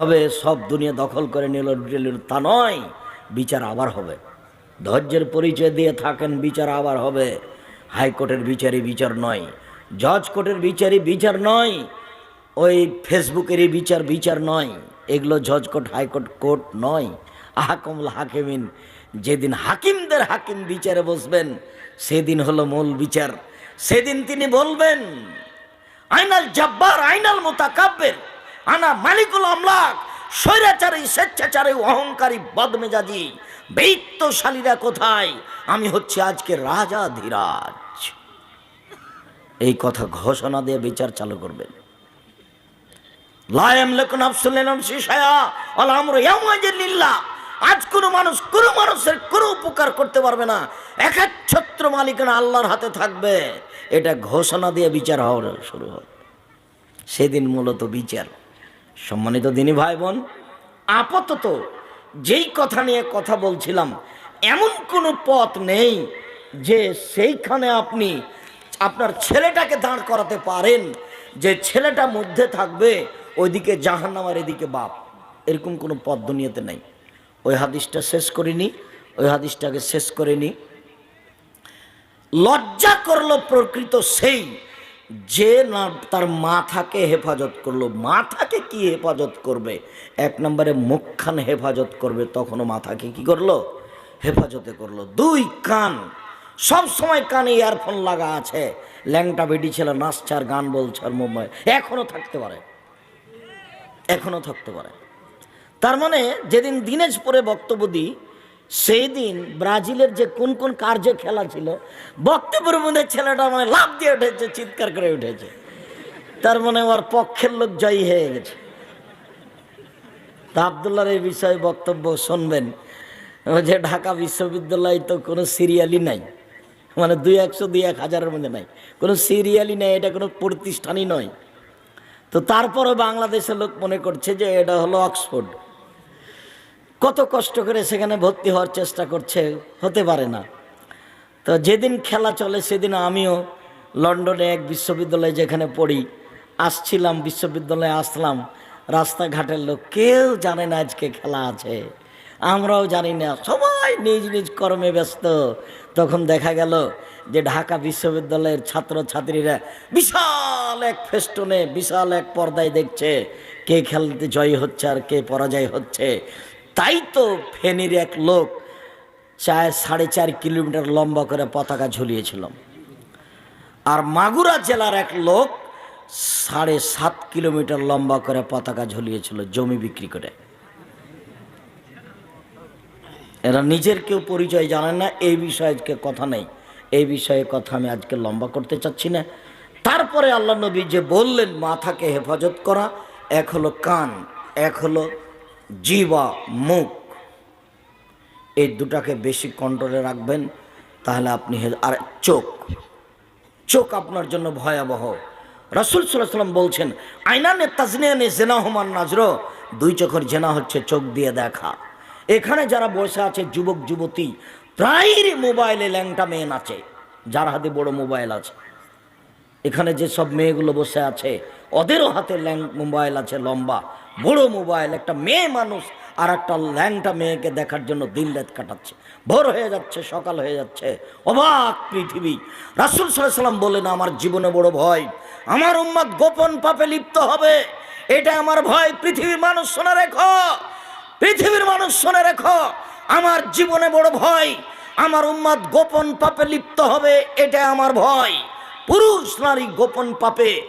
হবে, সব দুনিয়া দখল করে নিল তা নয়, বিচার আবার হবে। ধৈর্যের পরিচয় দিয়ে থাকেন, বিচার আবার হবে। হাইকোর্টের বিচারই বিচার নয়, জজ কোর্টের বিচারই বিচার নয়, ওই ফেসবুকেরই বিচার বিচার নয়। এগুলো জজ কোর্ট, হাইকোর্ট কোর্ট নয়। আহকামুল হাকিমিন, যেদিন হাকিমদের হাকিম বিচারে বসবেন, সেদিন হলো মূল বিচার। সেদিন তিনি বলবেন, আইনাল জব্বার, আইনাল মোতাকাব্বের। আনা মালিকুল আমলাক, স্বৈরাচারী, স্বেচ্ছাচারী, অহংকারী, বদমেজাজি বৈত্যশালীরা কোথায়? আমি হচ্ছে আজকে রাজা ধীরাজ। এই কথা ঘোষণা দিয়ে বিচার চালু করবেন। লায়াম লেকুন আফসুল্লাম শিশায়া আল আমর ইয়ামাজিল্লাহ আজ কোনো মানুষ, কোনো মানুষের কোনো উপকার করতে পারবে না। একাচ্ছত্র মালিকানা আল্লাহর হাতে থাকবে। এটা ঘোষণা দিয়ে বিচার হওয়ার শুরু হবে সেদিন মূলত বিচার। সম্মানিত দিনী ভাই বোন আপাতত যেই কথা নিয়ে কথা বলছিলাম, এমন কোনো পথ নেই যে সেইখানে আপনি আপনার ছেলেটাকে দাঁড় করাতে পারেন, যে ছেলেটা মধ্যে থাকবে, ওইদিকে জাহান্নামার এদিকে বাপ। এরকম কোনো পথ দুনিয়াতে নেই। ওই হাদিসটা শেষ করিনি, ওই হাদিসটাকে শেষ করে নি লজ্জা করল প্রকৃত সেই যে না তার মাথাকে হেফাজত করল, মাথাকে কি হেফাজত করবে? এক নম্বরে মুখখান হেফাজত করবে, তখনও মাথাকে কি করল? হেফাজতে করল। দুই কান, সব সময় কানে ইয়ারফোন লাগা আছে। ল্যাংটা বেটি ছেলে নাচছে আর গান বলছে আর মুম্বাই। এখনও থাকতে পারে। এখনও থাকতে পারে। তার মানে যেদিন দিনাজপুরে বক্তব্য দিই সেই দিন ব্রাজিলের যে কোন কোন কার্যে খেলা ছিল, বক্তব্যের মধ্যে ছেলেটা মানে লাভ দিয়ে উঠেছে, চিৎকার করে উঠেছে। তার মানে ওর পক্ষের লোক জয়ী হয়ে গেছে। তা আবদুল্লার এই বিষয়ে বক্তব্য শুনবেন। যে ঢাকা বিশ্ববিদ্যালয় তো কোনো সিরিয়ালই নাই। মানে দুই একশো দুই এক হাজারের মধ্যে নাই। কোনো সিরিয়ালই নাই, এটা কোনো প্রতিষ্ঠানই নয়। তো তারপরও বাংলাদেশের লোক মনে করছে যে এটা হলো অক্সফোর্ড। কত কষ্ট করে সেখানে ভর্তি হওয়ার চেষ্টা করছে, হতে পারে না। তো যেদিন খেলা চলে সেদিন আমিও লন্ডনে এক বিশ্ববিদ্যালয়ে যেখানে পড়ি, আসছিলাম, বিশ্ববিদ্যালয়ে আসলাম, রাস্তাঘাটের লোক, কেউ জানে না আজকে খেলা আছে। আমরাও জানি না, সবাই নিজ নিজ কর্মে ব্যস্ত। তখন দেখা গেল যে ঢাকা বিশ্ববিদ্যালয়ের ছাত্রছাত্রীরা বিশাল এক ফেস্টনে, বিশাল এক পর্দায় দেখছে কে খেলতে জয় হচ্ছে আর কে পরাজয় হচ্ছে। তাই তো ফেনীর এক লোক চায় সাড়ে চার কিলোমিটার লম্বা করে পতাকা ঝুলিয়েছিলাম আর মাগুরা জেলার এক লোক সাড়ে সাত কিলোমিটার লম্বা করে পতাকা ঝুলিয়েছিল জমি বিক্রি করে। এরা নিজের কেউ পরিচয় জানেন না, এই বিষয়ে আজকে কথা নেই। এই বিষয়ে কথা আমি আজকে লম্বা করতে চাচ্ছি না। তারপরে আল্লাহ নবী যে বললেন, মাথাকে হেফাজত করা, এক হলো কান, এক হলো জিবা মুখ। এই দুটাকে বেশি কন্ট্রোলে রাখবেন, তাহলে আপনি আর চোখ। চোখ আপনার জন্য ভয়াবহ। রসুল সাল্লাম বলছেন, আইনানে তাজনিয়ানে জেনা হমান নাজর। দুই চোখের জেনা হচ্ছে চোখ দিয়ে দেখা। এখানে যারা বসে আছে, যুবক, যুবতী, প্রায়ই মোবাইলে ল্যাংটা মেয়ে নাচে। যার হাতে বড় মোবাইল আছে। এখানে যে সব মেয়েগুলো বসে আছে, ওদেরও হাতে ল্যাং মোবাইল আছে লম্বা। বড় মোবাইল, একটা মেয়ে মানুষ আর একটা ল্যাংটা মেয়েকে দেখার জন্য দিন রাত কাটাচ্ছে। ভোর হয়ে যাচ্ছে, সকাল হয়ে যাচ্ছে। অবাক পৃথিবী। রাসুল সাল্লাম বলেন আমার জীবনে বড় ভয়। আমার উম্মাদ গোপন পাপে লিপ্ত হবে। এটা আমার ভয়। পৃথিবীর মানুষ শোনা রেখো। পৃথিবীর মানুষ শুনে রেখো। আমার জীবনে বড় ভয়। আমার উম্মাদ গোপন পাপে লিপ্ত হবে। এটা আমার ভয়। পুরুষ নারী গোপন পাপে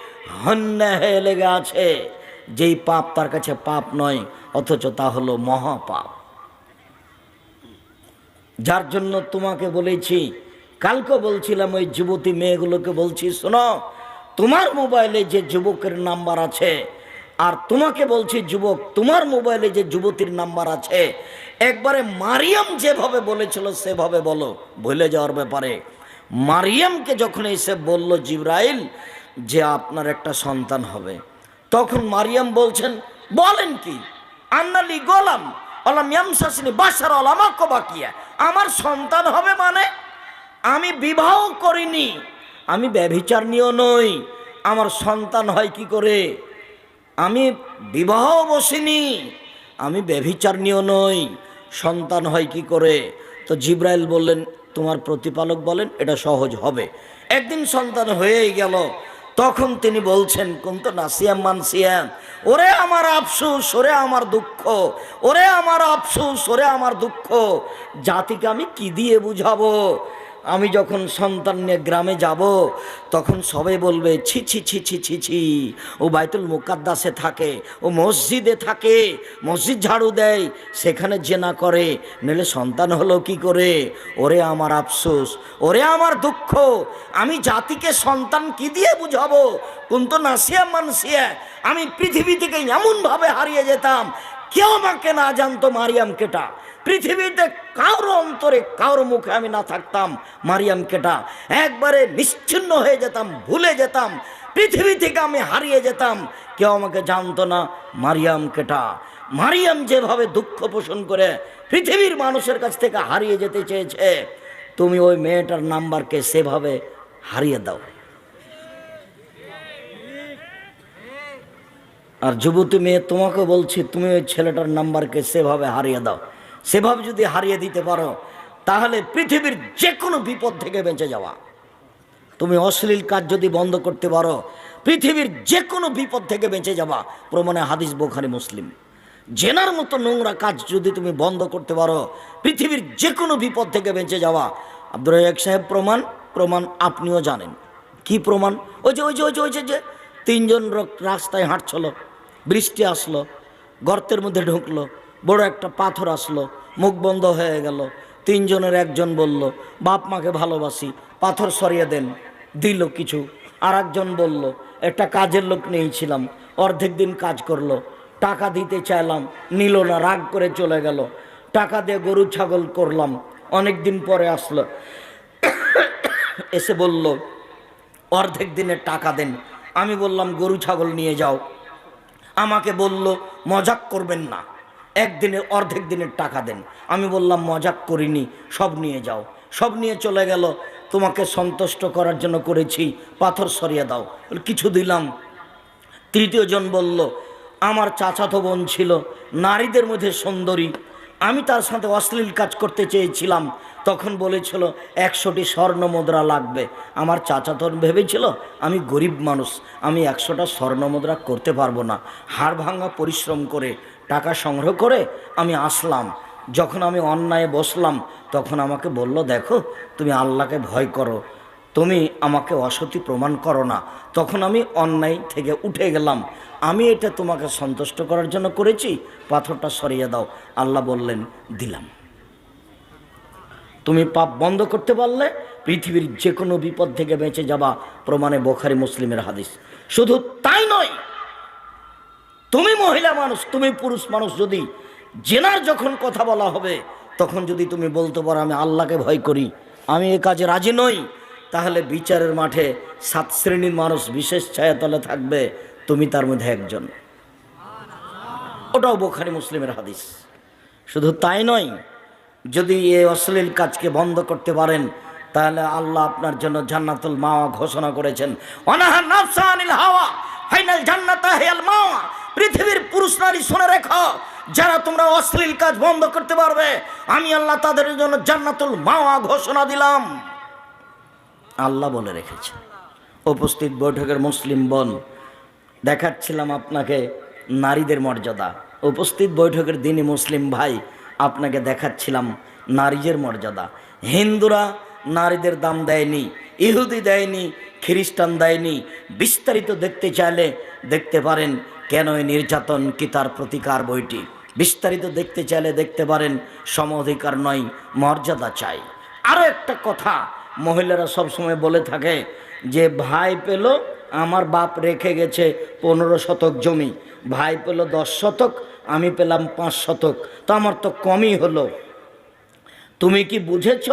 হন্যা হয়ে লেগে আছে। যেই পাপ তার কাছে পাপ নয়, অথচ তা হলো মহাপাপ। যার জন্য তোমাকে বলেছি, কালকে বলছিলাম ওই যুবতী মেয়েগুলোকে বলছি, শোনো, তোমার মোবাইলে যে যুবকের নাম্বার আছে, আর তোমাকে বলছি যুবক, তোমার মোবাইলে যে যুবতীর নাম্বার আছে, একবারে মারিয়াম যেভাবে বলেছিল সেভাবে বলো, ভুলে যাওয়ার ব্যাপারে। মারিয়ামকে যখন এসে বলল জিব্রাইল যে আপনার একটা সন্তান হবে তখন মারিয়াম বলছেন, বলেন কি, আন্নালি গোলাম অলাম ইয়ামসাসিনী বাসার অলামা কবাকিয়া, আমার সন্তান হবে মানে? আমি বিবাহ করিনি, আমি ব্যভিচার নিয়েও নই, আমার সন্তান হয় কি করে? আমি বিবাহ বসিনি, আমি ব্যভিচারণীয় নই, সন্তান হয় কি করে? তো জিব্রাইল বললেন, তোমার প্রতিপালক বলেন, এটা সহজ হবে। একদিন সন্তান হয়েই গেল তখন তিনি বলছেন কোন তো নাসিয়াম মানসিয়াম ওরে আমার আফসুস, ওরে আমার দুঃখ, ওরে আমার আফসুস, ওরে আমার দুঃখ। জাতিকে আমি কি দিয়ে বুঝাবো? আমি যখন সন্তান নিয়ে গ্রামে যাব, তখন সবাই বলবে, ছি ছি ছি ছি ছি ছি। ও বাইতুল মুকাদ্দাসে থাকে, ও মসজিদে থাকে, মসজিদ ঝাড়ু দেয়, সেখানে জেনা করে। নইলে সন্তান হলো কি করে? ওরে আমার আফসোস, ওরে আমার দুঃখ, আমি জাতিকে সন্তান কি দিয়ে বুঝাবো? কোন তো নাসিয়া মানসিয়া আমি পৃথিবী থেকে এমনভাবে হারিয়ে যেতাম, কেউ আমাকে না জানতো মারিয়াম কেটা। পৃথিবীতে কারও অন্তরে কারও মুখে আমি না থাকতাম। মারিয়াম কেটা একবারে নিশ্চিন্ন হয়ে যেতাম, ভুলে যেতাম। পৃথিবী থেকে আমি হারিয়ে যেতাম। কেউ আমাকে জানতো না মারিয়াম কেটা মারিয়াম যেভাবে দুঃখ পোষণ করে পৃথিবীর মানুষের কাছ থেকে হারিয়ে যেতে চেয়েছে, তুমি ওই মেয়েটার নাম্বারকে সেভাবে হারিয়ে দাও। আর যুবতী মেয়ে তোমাকে বলছি, তুমি ওই ছেলেটার নাম্বারকে সেভাবে হারিয়ে দাও। সেভাবে যদি হারিয়ে দিতে পারো, তাহলে পৃথিবীর যে কোনো বিপদ থেকে বেঁচে যাওয়া। তুমি অশ্লীল কাজ যদি বন্ধ করতে পারো, পৃথিবীর যে কোনো বিপদ থেকে বেঁচে যাওয়া। প্রমাণে হাদিস বোখারি মুসলিম। জেনার মতো নোংরা কাজ যদি তুমি বন্ধ করতে পারো, পৃথিবীর যে কোনো বিপদ থেকে বেঁচে যাওয়া। আব্দুর রাজাক সাহেব, প্রমাণ প্রমাণ আপনিও জানেন। কি প্রমাণ? ওই যে ওই যে ওই যে ওই যে তিনজন রাস্তায় হাঁটছিল, বৃষ্টি আসলো, গর্তের মধ্যে ঢুকলো বড় একটা পাথর আসলো, মুখ বন্ধ হয়ে গেল। তিনজনের একজন বলল, বাপ মাকে ভালোবাসি, পাথর সরিয়ে দেন। দিল কিছু। আর একজন বলল, একটা কাজের লোক নিয়েছিলাম, অর্ধেক দিন কাজ করল। টাকা দিতে চাইলাম, নিল না, রাগ করে চলে গেল। টাকা দিয়ে গরু ছাগল করলাম, অনেক দিন পরে আসলো। এসে বলল, অর্ধেক দিনের টাকা দেন। আমি বললাম, গরু ছাগল নিয়ে যাও। আমাকে বলল, মজাক করবেন না। একদিনের অর্ধেক দিনের টাকা দেন। আমি বললাম, মজাক করিনি, সব নিয়ে যাও। সব নিয়ে চলে গেল। তোমাকে সন্তুষ্ট করার জন্য করেছি, পাথর সরিয়ে দাও। কিছু দিলাম। তৃতীয় জন বলল, আমার চাচাতো বোন ছিল, নারীদের মধ্যে সুন্দরী। আমি তার সাথে অশ্লীল কাজ করতে চেয়েছিলাম। তখন বলেছিল, একশোটি স্বর্ণ মুদ্রা লাগবে। আমার চাচা চাচাতো ভেবেছিল, আমি গরিব মানুষ, আমি একশোটা স্বর্ণ মুদ্রা করতে পারব না। হাড় ভাঙা পরিশ্রম করে, টাকা সংগ্রহ করে আমি আসলাম। যখন আমি অন্যায় বসলাম, তখন আমাকে বলল, দেখো, তুমি আল্লাহকে ভয় করো, তুমি আমাকে অসতি প্রমাণ করো না। তখন আমি অন্যায় থেকে উঠে গেলাম। আমি এটা তোমাকে সন্তুষ্ট করার জন্য করেছি, পাথরটা সরিয়ে দাও। আল্লাহ বললেন, দিলাম। তুমি পাপ বন্ধ করতে পারলে পৃথিবীর যে কোনো বিপদ থেকে বেঁচে যাবা, প্রমাণে বোখারি মুসলিমের হাদিস। শুধু তাই নয়, তুমি মহিলা মানুষ, তুমি পুরুষ মানুষ যদি জেনার যখন কথা বলা হবে, তখন যদি তুমি বলতে পারো, আমি আল্লাহকে ভয় করি, আমি এ কাজে রাজি নই, তাহলে বিচারের মাঠে সাত শ্রেণির মানুষ বিশেষ ছায়াতলে থাকবে, তুমি তার মধ্যে একজন। ওটাও বোখারি মুসলিমের হাদিস। শুধু তাই নয় যদি এই অশ্লীল কাজকে বন্ধ করতে পারেন, তাহলে আল্লাহ আপনার জন্য জান্নাতুল মাওয়া ঘোষণা করেছেন। অনাহা নাফসা হাওয়া, ফাইনাল জান্নাতা হেয়াল মাওয়া। পৃথিবীর পুরুষ নারী শুনে রেখো, যারা তোমরা অশ্লীল কাজ বন্ধ করতে পারবে, আমি আল্লাহ তাদের জন্য জান্নাতুল মাওয়া ঘোষণা দিলাম। আল্লাহ বলে রেখেছে। উপস্থিত বৈঠকের মুসলিম বোন, দেখাচ্ছিলাম আপনাকে নারীদের মর্যাদা। উপস্থিত বৈঠকের দিনই মুসলিম ভাই আপনাকে দেখাচ্ছিলাম নারীদের মর্যাদা। হিন্দুরা নারীদের দাম দেয়নি, ইহুদি দেয়নি, খ্রিস্টান দেয়নি। বিস্তারিত দেখতে চাইলে দেখতে পারেন কেন এই নির্যাতন কি তার প্রতিকার বইটি। বিস্তারিত দেখতে চাইলে দেখতে পারেন সম অধিকার নয়, মর্যাদা চাই। আরও একটা কথা মহিলারা সবসময় বলে থাকে যে, ভাই পেল, আমার বাপ রেখে গেছে পনেরো শতক জমি। ভাই পেল দশ শতক আমি পেলাম পাঁচ শতক। তো আমার তো কমই হলো। তুমি কি বুঝেছ?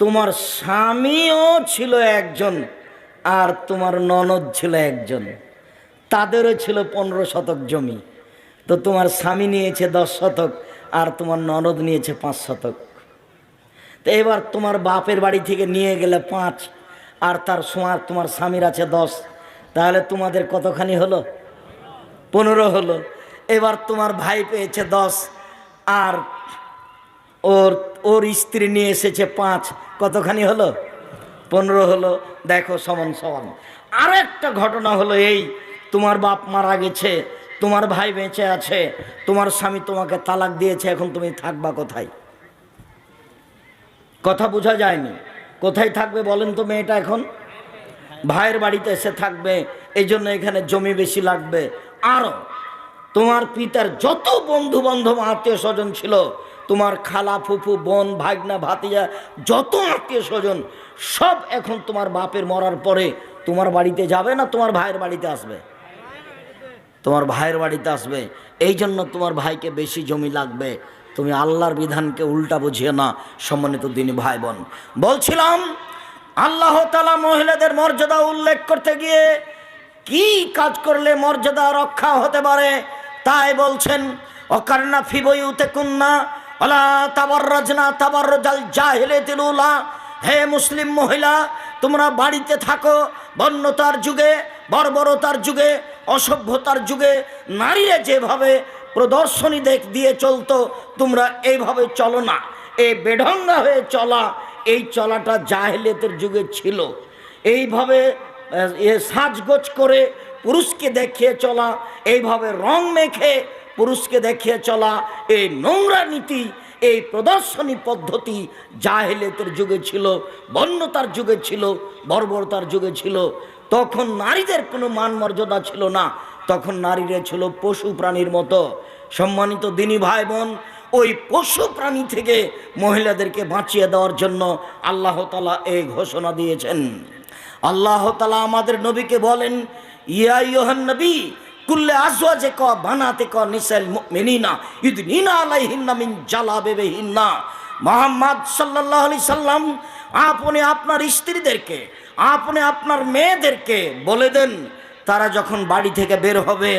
তোমার স্বামীও ছিল একজন আর তোমার ননদ ছিল একজন। তাদেরও ছিল পনেরো শতক জমি। তো তোমার স্বামী নিয়েছে দশ শতক আর তোমার ননদ নিয়েছে পাঁচ শতক। তো এবার তোমার বাপের বাড়ি থেকে নিয়ে গেলে পাঁচ আর তার সময় তোমার স্বামীর আছে দশ। তাহলে তোমাদের কতখানি হলো? পনেরো হলো। এবার তোমার ভাই পেয়েছে দশ, আর ওর ওর স্ত্রী নিয়ে এসেছে পাঁচ। কতখানি হলো? পনেরো হলো। দেখো সমান সমান। আর একটা ঘটনা হলো এই, তোমার বাপ মারা গেছে, তোমার ভাই বেঁচে আছে, তোমার স্বামী তোমাকে তালাক দিয়েছে, এখন তুমি থাকবা কোথায়? কথা বোঝা যায়নি। কোথায় থাকবে বলেন তো মেয়েটা এখন? ভাইয়ের বাড়িতে এসে থাকবে, এই জন্য এখানে জমি বেশি লাগবে। আরও তোমার পিতার যত বন্ধু বান্ধব আত্মীয় স্বজন ছিল, তোমার খালা, ফুফু, বোন, ভাগনা, ভাতিজা, যত আত্মীয় স্বজন সব এখন তোমার বাপের মরার পরে তোমার বাড়িতে যাবে না তোমার ভাইয়ের বাড়িতে আসবে? তোমার ভাইয়ের বাড়িতে আসবে। এই জন্য তোমার ভাইকে বেশি জমি লাগবে। তুমি আল্লাহর বিধানকে উল্টা বুঝিয়ে না, সম্মানিত দিনী ভাই বোন বলছিলাম, আল্লাহ তালা মহিলাদের মর্যাদা উল্লেখ করতে গিয়ে কি কাজ করলে মর্যাদা রক্ষা হতে পারে? তাই বলছেন অকারনা ফিবইউতে কুন্না অলা তাবার রাজনা তাবার রাজাল জাহেলে তিলুলা। হে মুসলিম মহিলা, তোমরা বাড়িতে থাকো, বন্যতার যুগে, বর্বরতার যুগে, অসভ্যতার যুগে, নারীরা যেভাবে প্রদর্শনী দেখ দিয়ে চলতো, তোমরা এইভাবে চলো না। এই বেঢঙ্গা হয়ে চলা, এই চলাটা জাহেলিয়তের যুগে ছিল। এইভাবে এ সাজগোজ করে পুরুষকে দেখিয়ে চলা, এইভাবে রং মেখে পুরুষকে দেখিয়ে চলা, এই নোংরা নীতি, এই প্রদর্শনী পদ্ধতি জাহেলিয়তের যুগে ছিল, বন্যতার যুগে ছিল, বর্বরতার যুগে ছিল। তখন নারীদের কোনো মান মর্যাদা ছিল না। তখন নারীরা ছিল পশু প্রাণীর মতো। সম্মানিত দিনী ভাই বোন ওই পশু প্রাণী থেকে মহিলাদেরকে বাঁচিয়ে দেওয়ার জন্য আল্লাহ তালা এই ঘোষণা দিয়েছেন। আল্লাহ তালা আমাদের নবীকে বলেন ইয়া ইয়োহান নবী, কুল্লে আজওয়াজে ক, বানাতে ক নিসাল মুমিনিনা, ইদনিনা আলাইহিন্না মিন জালাবিবিহিন্না। মোহাম্মদ সাল্লাল্লাহু আলাইহি সাল্লাম, আপনি আপনার স্ত্রীদেরকে, আপনি আপনার মেয়েদেরকে বলে দেন, তারা যখন বাড়ি থেকে বের হবে,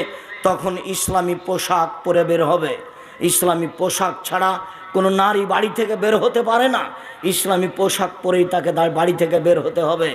তখন ইসলামী পোশাক পরে বের হবে। ইসলামী পোশাক ছাড়া কোনো নারী বাড়ি থেকে বের হতে পারে না। ইসলামী পোশাক পরেই তাকে তার বাড়ি থেকে বের হতে হবে।